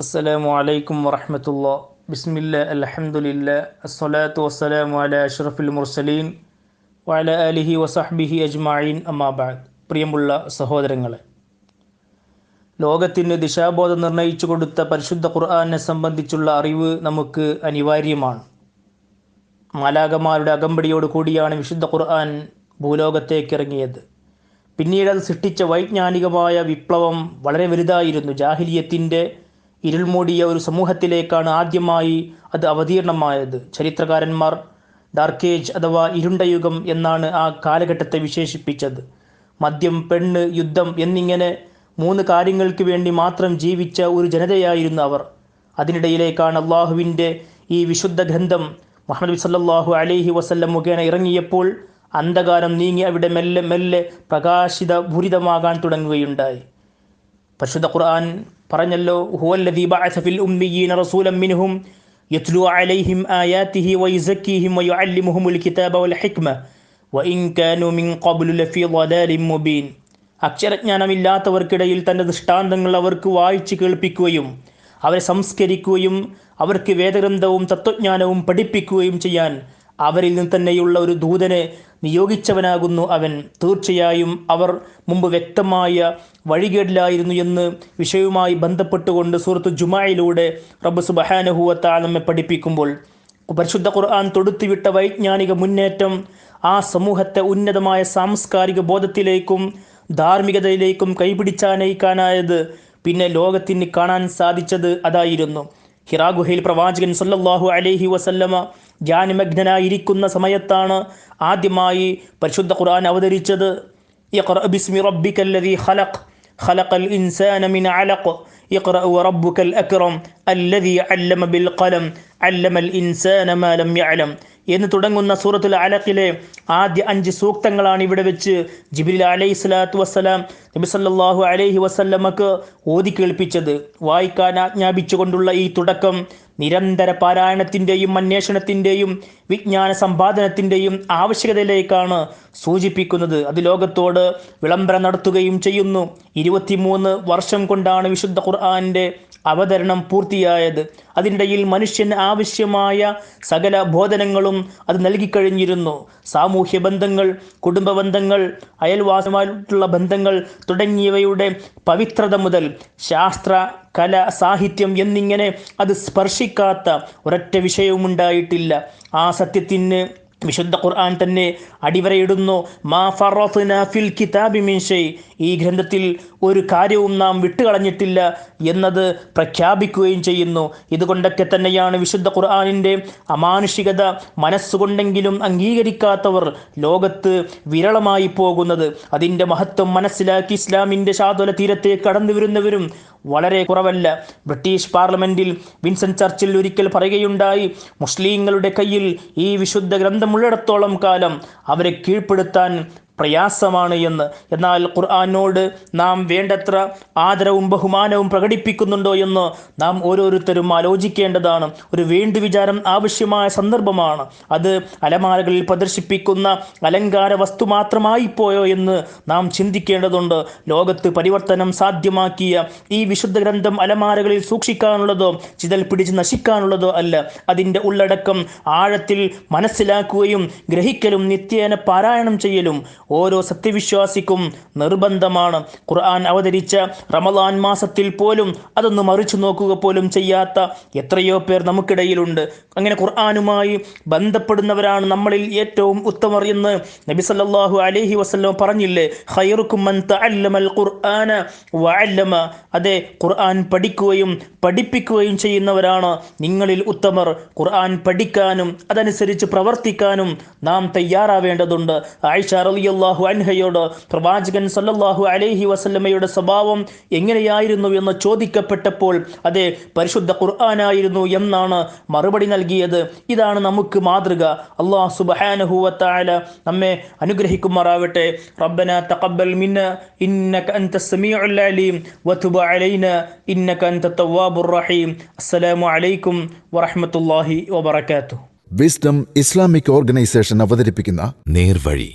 അസ്സലാമു അലൈക്കും വറഹമത്തുള്ള. ബിസ്മില്ല അലഹമുല്ല അസ്സലാത്തു വസ്സലാമു അല അഷ്റഫുൽ മുർസലീൻ വഅല അലിഹി വസഹ്ബിഹി അജ്മഈൻ. അമ്മാബാദ് പ്രിയമുള്ള സഹോദരങ്ങളെ ലോകത്തിന് ദിശാബോധം നിർണയിച്ചു കൊടുത്ത പരിശുദ്ധ ഖുർആനെ സംബന്ധിച്ചുള്ള അറിവ് നമുക്ക് അനിവാര്യമാണ്. മാലാകമാരുടെ അകമ്പടിയോട് കൂടിയാണ് വിശുദ്ധ ഖുർആൻ ഭൂലോകത്തേക്ക് ഇറങ്ങിയത് പിന്നീട് അത് സൃഷ്ടിച്ച വൈജ്ഞാനികമായ വിപ്ലവം വളരെ വലുതായിരുന്നു. ജാഹിലിയത്തിന്റെ ഇരുൾമൂടിയ ഒരു സമൂഹത്തിലേക്കാണ് ആദ്യമായി അത് അവതീർണമായത്. ചരിത്രകാരന്മാർ ഡാർക്കേജ് അഥവാ ഇരുണ്ട യുഗം എന്നാണ് ആ കാലഘട്ടത്തെ വിശേഷിപ്പിച്ചത്. മദ്യം പെണ്ണ് യുദ്ധം എന്നിങ്ങനെ മൂന്ന് കാര്യങ്ങൾക്ക് വേണ്ടി മാത്രം ജീവിച്ച ഒരു ജനതയായിരുന്നു അവർ. അതിനിടയിലേക്കാണ് അള്ളാഹുവിന്റെ ഈ വിശുദ്ധ ഗ്രന്ഥം മുഹമ്മദ് സല്ലാഹു അലൈഹി വസല്ലം മുഖേന ഇറങ്ങിയപ്പോൾ അന്ധകാരം നീങ്ങി അവിടെ മെല്ലെ മെല്ലെ പ്രകാശിത ഭൂരിതമാകാൻ തുടങ്ങുകയുണ്ടായി. പരിശുദ്ധ ഖുർആൻ പറഞ്ഞല്ലോ ഹുവല്ലദീ ബഅസ ഫിൽ ഉമ്മിയീന റസൂലൻ മിൻഹും യത്ലു അലൈഹിം ആയാതിഹി വയുസക്കീഹിം വയുഅല്ലിമുഹുമുൽ കിതാബ വൽ ഹിക്മ വഇൻ കാനു മിൻ ഖബ്ലു ലഫീ ളലാലിൻ മുബീൻ. അക്ഷരജ്ഞാനമില്ലാത്തവർക്കിടയിൽ തന്റെ ദൃഷ്ടാന്തങ്ങൾ അവർക്ക് വായിച്ചു കേൾപ്പിക്കുകയും അവരെ സംസ്കരിക്കുകയും അവർക്ക് വേദഗ്രന്ഥവും തത്വജ്ഞാനവും പഠിപ്പിക്കുകയും ചെയ്യാൻ അവരിൽ നിന്ന് തന്നെയുള്ള ഒരു ദൂതനെ നിയോഗിച്ചവനാകുന്നു അവൻ. തീർച്ചയായും അവർ മുമ്പ് വ്യക്തമായ വഴികേടിലായിരുന്നു എന്ന് വിഷയവുമായി ബന്ധപ്പെട്ടുകൊണ്ട് സൂറത്ത് ജുമായിലൂടെ റബ്ബ് സുബഹാനഹുവത്ത നമ്മെ പഠിപ്പിക്കുമ്പോൾ പരിശുദ്ധ ഖുർആൻ തൊടുത്തുവിട്ട വൈജ്ഞാനിക മുന്നേറ്റം ആ സമൂഹത്തെ ഉന്നതമായ സാംസ്കാരിക ബോധത്തിലേക്കും ധാർമ്മികതയിലേക്കും കൈപിടിച്ചാനയിക്കാനായത് പിന്നെ ലോകത്തിന് കാണാൻ സാധിച്ചത് അതായിരുന്നു. ഹിറാഗുഹയിൽ പ്രവാചകൻ സല്ലാഹു അലൈഹി വസല്ലമ ധ്യാനമഗ്നനായിരിക്കുന്ന സമയത്താണ് ആദ്യമായി പരിശുദ്ധ ഖുർആൻ അവതരിച്ചത്. ബിസ്മി എന്ന് തുടങ്ങുന്ന സൂറത്തുൽ അലഖിലെ ആദ്യ അഞ്ച് സൂക്തങ്ങളാണ് ഇവിടെ വെച്ച് ജിബിലി അലൈഹി സ്വലാത്തു വസ്സലാം നബി സല്ലല്ലാഹു അലൈഹി വസല്ലമക്ക് ഓതി കേൾപ്പിച്ചത്. വായിക്കാൻ ആജ്ഞാപിച്ചുകൊണ്ടുള്ള ഈ തുടക്കം നിരന്തര പാരായണത്തിന്റെയും അന്വേഷണത്തിന്റെയും വിജ്ഞാന സമ്പാദനത്തിന്റെയും ആവശ്യകതയിലേക്കാണ് സൂചിപ്പിക്കുന്നത്. അത് ലോകത്തോട് വിളംബരം നടത്തുകയും ചെയ്യുന്നു. ഇരുപത്തിമൂന്ന് വർഷം കൊണ്ടാണ് വിശുദ്ധ ഖുർആാന്റെ അവതരണം പൂർത്തിയായത്. അതിനിടയിൽ മനുഷ്യന് ആവശ്യമായ സകല ബോധനങ്ങളും അത് നൽകിക്കഴിഞ്ഞിരുന്നു. സാമൂഹ്യ ബന്ധങ്ങൾ കുടുംബ ബന്ധങ്ങൾ അയൽവാസമായിട്ടുള്ള ബന്ധങ്ങൾ തുടങ്ങിയവയുടെ പവിത്രത മുതൽ ശാസ്ത്ര കല സാഹിത്യം എന്നിങ്ങനെ അത് സ്പർശിക്കാത്ത ഒരൊറ്റ വിഷയവും ഉണ്ടായിട്ടില്ല ആ സത്യത്തിന് വിശുദ്ധ ഖുർആൻ തന്നെ അടിവരയിടുന്നു. മാ ഫിൽ കിതാബി മിൻ ഷൈ. ഈ ഗ്രന്ഥത്തിൽ ഒരു കാര്യവും നാം വിട്ടുകളഞ്ഞിട്ടില്ല എന്നത് പ്രഖ്യാപിക്കുകയും ചെയ്യുന്നു. ഇതുകൊണ്ടൊക്കെ തന്നെയാണ് വിശുദ്ധ ഖുർആാനിന്റെ അമാനുഷികത മനസ്സുകൊണ്ടെങ്കിലും അംഗീകരിക്കാത്തവർ ലോകത്ത് വിരളമായി പോകുന്നത്. അതിന്റെ മഹത്വം മനസ്സിലാക്കി ഇസ്ലാമിന്റെ ശാതുല തീരത്തെ കടന്നു വരുന്നവരും വളരെ കുറവല്ല. ബ്രിട്ടീഷ് പാർലമെന്റിൽ വിൻസൻ ചർച്ചിൽ ഒരിക്കൽ പറയുകയുണ്ടായി മുസ്ലിങ്ങളുടെ കയ്യിൽ ഈ വിശുദ്ധ ഗ്രന്ഥമുള്ളിടത്തോളം കാലം അവരെ കീഴ്പ്പെടുത്താൻ പ്രയാസമാണ് എന്ന്. എന്നാൽ ഖുർആാനോട് നാം വേണ്ടത്ര ആദരവും ബഹുമാനവും പ്രകടിപ്പിക്കുന്നുണ്ടോ എന്ന് നാം ഓരോരുത്തരും ആലോചിക്കേണ്ടതാണ്. ഒരു വേണ്ടു വിചാരം ആവശ്യമായ സന്ദർഭമാണ്. അത് അലമാരകളിൽ പ്രദർശിപ്പിക്കുന്ന അലങ്കാര വസ്തു മാത്രമായി പോയോ എന്ന് നാം ചിന്തിക്കേണ്ടതുണ്ട്. ലോകത്ത് പരിവർത്തനം സാധ്യമാക്കിയ ഈ വിശുദ്ധ ഗ്രന്ഥം അലമാരകളിൽ സൂക്ഷിക്കാനുള്ളതോ ചിതൽ പിടിച്ച് നശിക്കാനുള്ളതോ അല്ല. അതിന്റെ ഉള്ളടക്കം ആഴത്തിൽ മനസ്സിലാക്കുകയും ഗ്രഹിക്കലും നിത്യേന പാരായണം ചെയ്യലും ഓരോ സത്യവിശ്വാസിക്കും നിർബന്ധമാണ്. ഖുർആൻ അവതരിച്ച റമദാൻ മാസത്തിൽ പോലും അതൊന്ന് മറിച്ചു നോക്കുക പോലും ചെയ്യാത്ത എത്രയോ പേർ നമുക്കിടയിലുണ്ട്. അങ്ങനെ ഖുർആാനുമായി ബന്ധപ്പെടുന്നവരാണ് നമ്മളിൽ ഏറ്റവും ഉത്തമർ എന്ന് നബി സല്ലാഹു അലഹി വസല്ലം പറഞ്ഞില്ലേ? ഖുർആന വഅല്ലമ. അതെ ഖുർആൻ പഠിക്കുകയും പഠിപ്പിക്കുകയും ചെയ്യുന്നവരാണ് നിങ്ങളിൽ ഉത്തമർ. ഖുർആൻ പഠിക്കാനും അതനുസരിച്ച് പ്രവർത്തിക്കാനും നാം തയ്യാറാവേണ്ടതുണ്ട്. ആയിഷ റളിയല്ലാഹു അൻഹയോട് പ്രവാചകൻ സല്ലല്ലാഹു അലൈഹി വസല്ലമയുടെ സ്വഭാവം എങ്ങനെയായിരുന്നു എന്ന് ചോദിക്കപ്പെട്ടപ്പോൾ അതെ പരിശുദ്ധ ഖുർആനായിരുന്നു എന്നാണ് മറുപടി നൽകിയത്. ഇതാണ് നമുക്ക് മാതൃക. അള്ളാഹു വതആല നമ്മെ അനുഗ്രഹിക്കുമാറാവട്ടെ. റബ്ബന തഖബ്ബൽ മിന്ന ഇന്നക അൻത സമീഉൽ അലീം വതുബ് അലൈന ഇന്നക അൻത തവ്വാബുർ റഹീം. അസ്സലാമു അലൈക്കും വറഹ്മത്തുള്ളാഹി വബറകാതുഹു. വിസ്ഡം ഇസ്ലാമിക് ഓർഗനൈസേഷൻ അവതരിപ്പിക്കുന്ന നേർവഴി.